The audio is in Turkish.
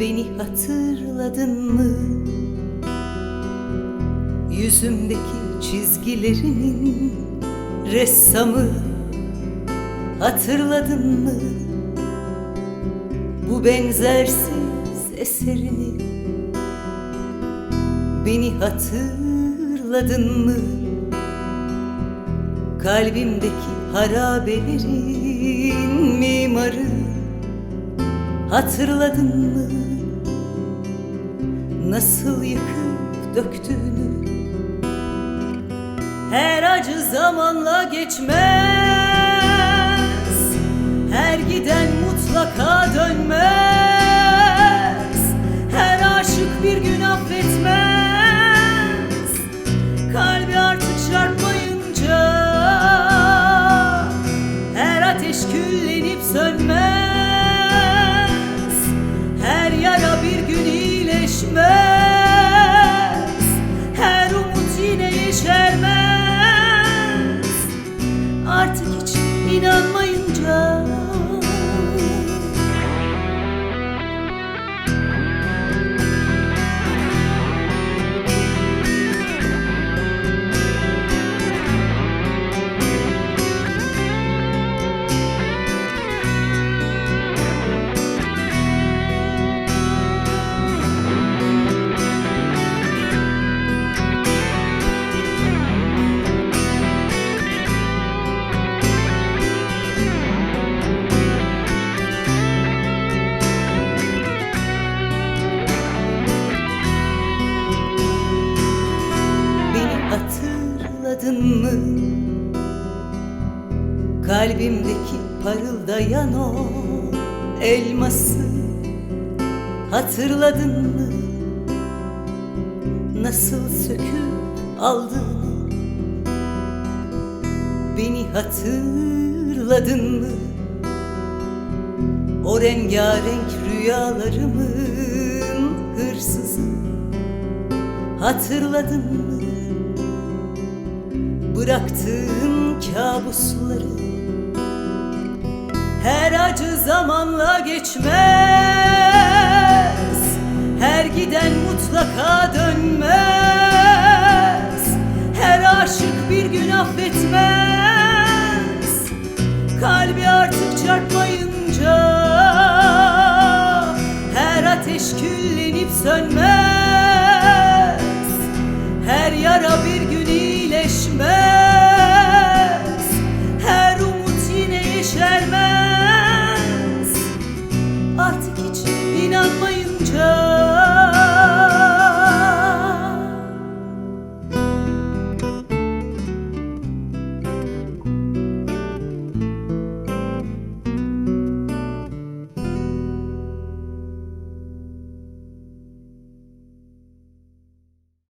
Beni hatırladın mı? Yüzümdeki çizgilerinin ressamı hatırladın mı? Bu benzersiz eserini Beni hatırladın mı? Kalbimdeki harabelerin mimarı Hatırladın mı? Nasıl yıkıp döktüğünü? Her acı zamanla geçmez. Her giden mutlaka dönmez. Her aşık bir gün affetmez. Kalbi artık çarpmayınca Her ateş küllenip sönmez inanmayınca Beni hatırladın mı? Kalbimdeki parıldayan o elması Hatırladın mı? Nasıl söküp aldığını Beni hatırladın mı? O rengarenk rüyalarımın hırsızı Hatırladın mı? Bıraktığın kabusları Her acı zamanla geçmez. Her giden mutlaka dönmez. Her aşık bir gün affetmez. Kalbi artık çarpmayınca Her ateş küllenip sönmez. Her yara bir gün remember.